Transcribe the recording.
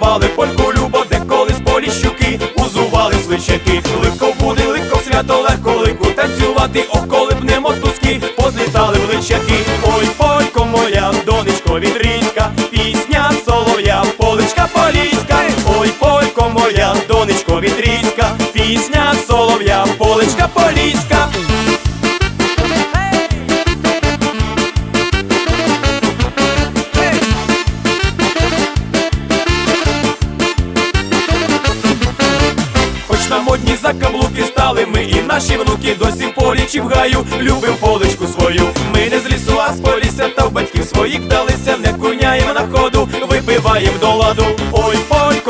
давали польку любо, де колись полі щуки, узували сличаки, липко буде, липко свято, легко лику танцювати, околи б не мотузки, позлітали вличаки. Ой, полько моя, донечко від пісня солов'я, поличка поліська, ой, полько моя, донечко від пісня солов'я, поличка поліська. Модні закаблуки стали ми. І наші внуки досі в полі чи в гаю. Любим поличку свою. Ми не з лісу, а з полісся. Та в батьків своїх далися, не куняємо на ходу, випиваєм до ладу. Ой, донечко